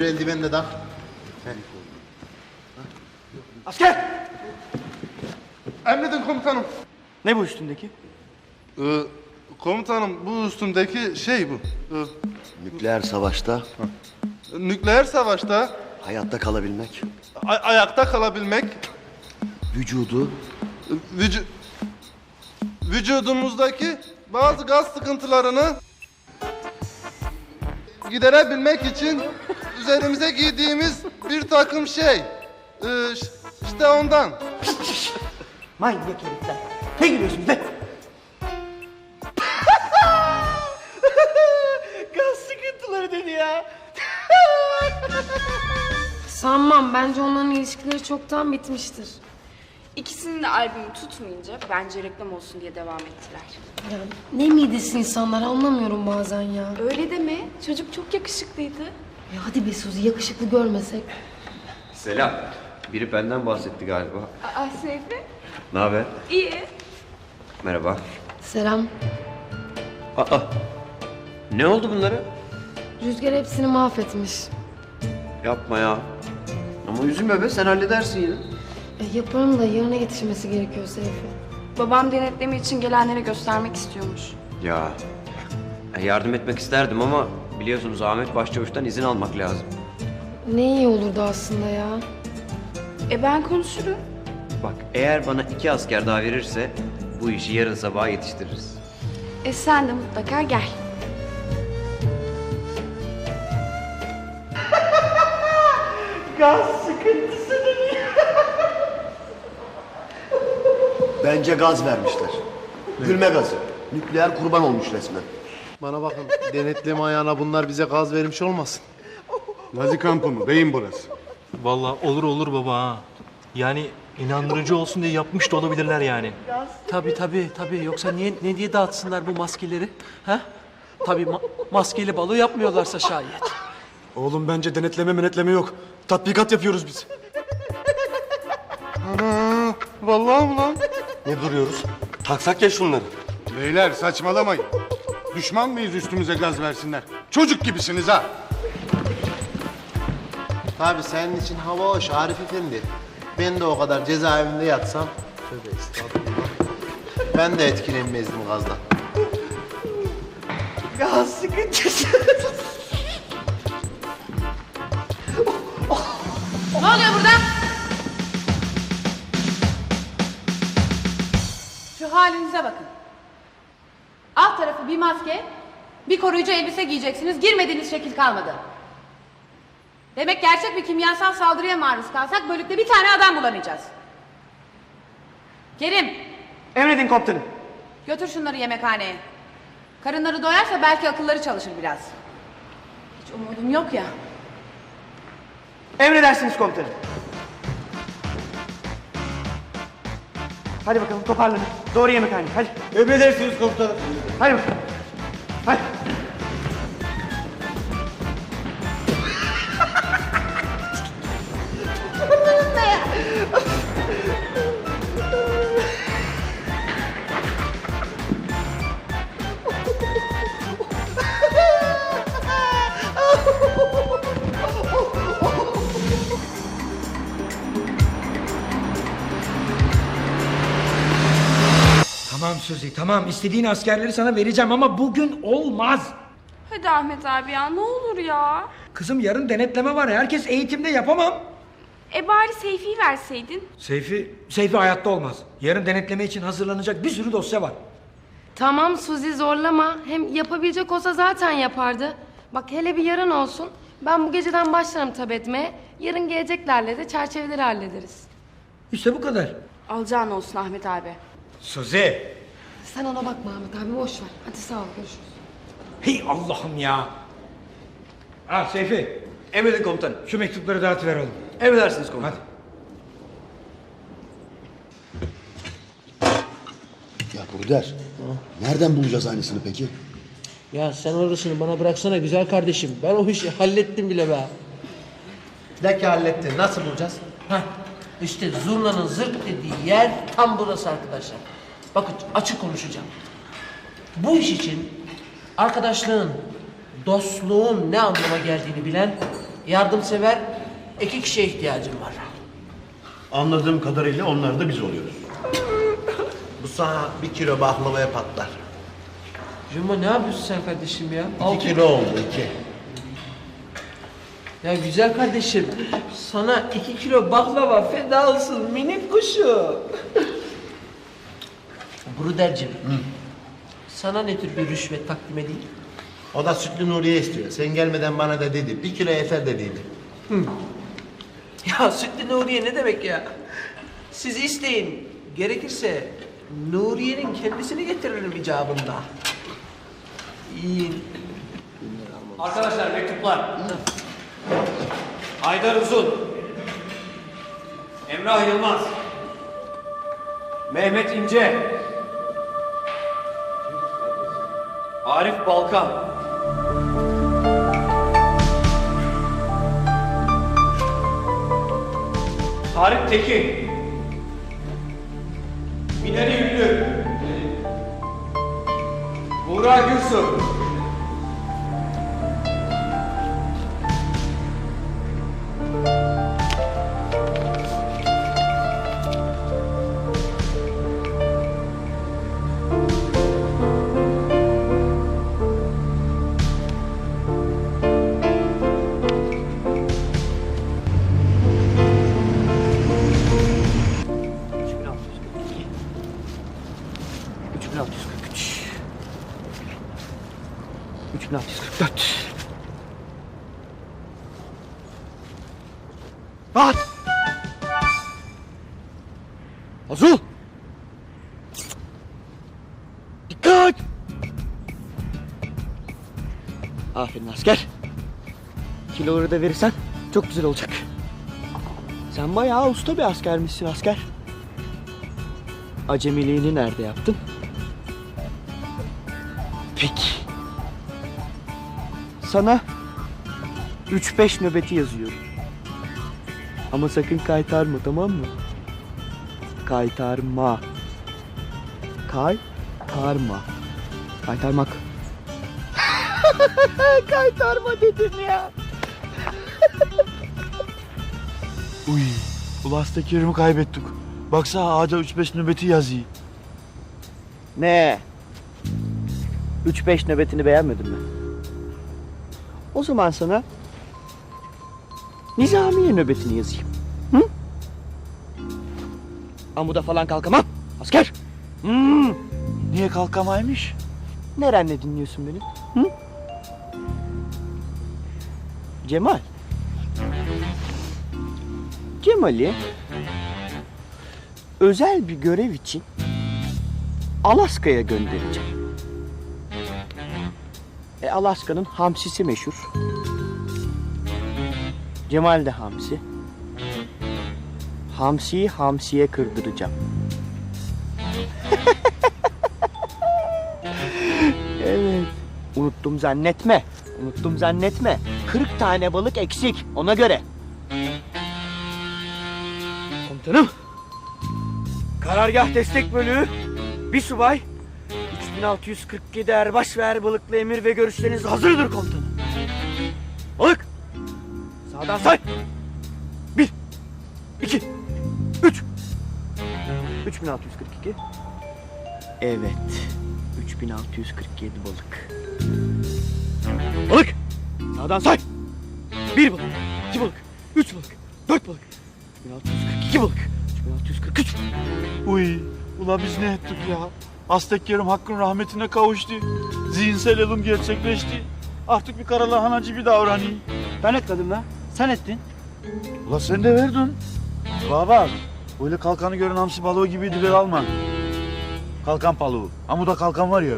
Eldiven de tak. Asker! Emredin komutanım. Ne bu üstündeki? Ee, komutanım bu üstümdeki şey bu. Ee, Nükleer savaşta nükleer savaşta hayatta kalabilmek, a- ayakta kalabilmek, vücudu vücu- vücudumuzdaki bazı gaz sıkıntılarını giderebilmek için üzerimize giydiğimiz bir takım şey. Ee, ş- işte ondan. Manyak herifler. Ne gülüyorsunuz be? Gaz sıkıntıları dedi ya. Sanmam. Bence onların ilişkileri çoktan bitmiştir. İkisinin de albümü tutmayınca bence reklam olsun diye devam ettiler. Ya ne midesi insanlar anlamıyorum bazen ya. Öyle deme. Çocuk çok yakışıklıydı. Ya hadi be Suzi yakışıklı görmesek. Selam. Biri benden bahsetti galiba. Aa Seyfi. Ne haber? İyi. Merhaba. Selam. Aa. Ne oldu bunlara? Rüzgar hepsini mahvetmiş. Yapma ya. Ama üzülme be sen halledersin yine. E, yaparım da yarına yetişmesi gerekiyor Seyfi. Babam denetleme için gelenlere göstermek istiyormuş. Ya. e, Yardım etmek isterdim ama biliyorsunuz Ahmet Başçavuş'tan izin almak lazım. Ne iyi olurdu aslında ya. E ben konuşurum. Bak eğer bana iki asker daha verirse bu işi yarın sabah yetiştiririz. E sen de mutlaka gel. Gaz sıkıntısı dedi. bence gaz vermişler. Gülme gazı. Nükleer kurban olmuş resmen. Bana bakın denetleme ayağına bunlar bize gaz vermiş olmasın. Nazi kampı mı? Beyin burası. Vallahi olur olur baba ha. Yani inandırıcı olsun diye yapmış da olabilirler yani. Tabii tabii tabii. Yoksa niye ne diye dağıtsınlar bu maskeleri? Ha? Tabii ma- maskeli balo yapmıyorlarsa şayet. Oğlum bence denetleme menetleme yok. Tatbikat yapıyoruz biz. Ana, vallahi mi lan? Ne duruyoruz? Taksak ya şunları. Beyler saçmalamayın. Düşman mıyız üstümüze gaz versinler? Çocuk gibisiniz ha. Tabii senin için hava hoş Arif Efendi. Ben de o kadar cezaevinde yatsam. Tövbe estağfurullah. Ben de etkilenmezdim gazdan. Gaz sıkıntısı. Ne oluyor burada? Şu halinize bakın. Maske, bir koruyucu elbise giyeceksiniz. Girmediğiniz şekil kalmadı. Demek gerçek bir kimyasal saldırıya maruz kalsak bölükte bir tane adam bulamayacağız. Kerim, Emredin komutanım. götür şunları yemekhaneye. Karınları doyarsa belki akılları çalışır biraz. Hiç umudum yok ya. Emredersiniz komutanım. Hadi bakalım toparlanın. Doğru yemekhaneye hadi. Emredersiniz komutanım. Hadi bakalım. Tamam Suzi tamam. istediğin askerleri sana vereceğim ama bugün olmaz. Hadi Ahmet abi ya ne olur ya. Kızım yarın denetleme var. Herkes eğitimde yapamam. E bari Seyfi'yi verseydin. Seyfi, Seyfi hayatta olmaz. Yarın denetleme için hazırlanacak bir sürü dosya var. Tamam Suzi zorlama. Hem yapabilecek olsa zaten yapardı. Bak hele bir yarın olsun. Ben bu geceden başlarım tab etmeye. Yarın geleceklerle de çerçeveleri hallederiz. İşte bu kadar. Alacağın olsun Ahmet abi. Suzi. Sen ona bakma Ahmet abi boş ver. Hadi sağ ol görüşürüz. Hey Allah'ım ya. Ha Seyfi. Emredin komutanım. Şu mektupları dağıtıver oğlum. Emredersiniz komutanım. Hadi. Ya Burder, nereden bulacağız aynısını peki? Ya sen orasını bana bıraksana güzel kardeşim. Ben o işi hallettim bile be. De ki hallettin. Nasıl bulacağız? Heh, işte zurnanın zırt dediği yer tam burası arkadaşlar. Bakın açık konuşacağım. Bu iş için arkadaşlığın, dostluğun ne anlama geldiğini bilen yardımsever iki kişiye ihtiyacım var. Anladığım kadarıyla onlar da biz oluyoruz. Bu sana bir kilo baklavaya patlar. Cuma ne yapıyorsun sen kardeşim ya? İki kilo oldu iki. Ya güzel kardeşim, sana iki kilo baklava feda olsun minik kuşu. Brudercim, sana ne tür bir rüşvet takdim edeyim? O da sütlü Nuriye istiyor. Sen gelmeden bana da dedi. Bir kilo yeter dediydi. Ya Sütlü Nuriye ne demek ya? Siz isteyin, gerekirse Nuriye'nin kendisini getiririm icabında. İyi. Arkadaşlar mektuplar. Haydar Uzun. Emrah Yılmaz. Mehmet İnce. Arif Balkan. Tarık Tekin. Mineri Ünlü. Buğra Gürsu. Rahat. Azul. Dikkat. Aferin asker. Kiloları da verirsen çok güzel olacak. Sen bayağı usta bir askermişsin asker. Acemiliğini nerede yaptın? Peki. Sana 3-5 nöbeti yazıyorum. Ama sakın kaytarma tamam mı? Kaytarma. Kaytarma. Kaytarmak. Kaytarma dedim ya. Uy, Ulas'ta Kerim'i kaybettik. Baksana ağaca 3-5 nöbeti yazıyor. Ne? 3-5 nöbetini beğenmedin mi? O zaman sana Nizamiye nöbetini yazayım. Hı? Amuda falan kalkamam. Asker. Hmm. Niye kalkamaymış? Nerenle dinliyorsun beni? Hı? Cemal. Cemal'i özel bir görev için Alaska'ya göndereceğim. Alaska'nın hamsisi meşhur. Cemal de hamsi. Hamsiyi hamsiye kırdıracağım. evet. Unuttum zannetme. Unuttum zannetme. 40 tane balık eksik ona göre. Komutanım. Karargah destek bölüğü. Bir subay. 3647 erbaş ve erbalıklı emir ve görüşleriniz hazırdır komutanım. Balık. Sağdan say. Bir. iki, Üç. 3642. Evet. 3647 balık. Balık. Sağdan say. Bir balık. iki balık. Üç balık. Dört balık. 3642 balık. 3643. Uy, ula biz ne ettik ya? Aztek Kerim hakkın rahmetine kavuştu. Zihinsel ölüm gerçekleşti. Artık bir karalahanacı bir davranayım. Ben etmedim lan. Sen ettin. Ula sen de verdin. Baba, öyle kalkanı gören hamsi balığı gibi dile alma. Kalkan balığı. Amuda kalkan var ya.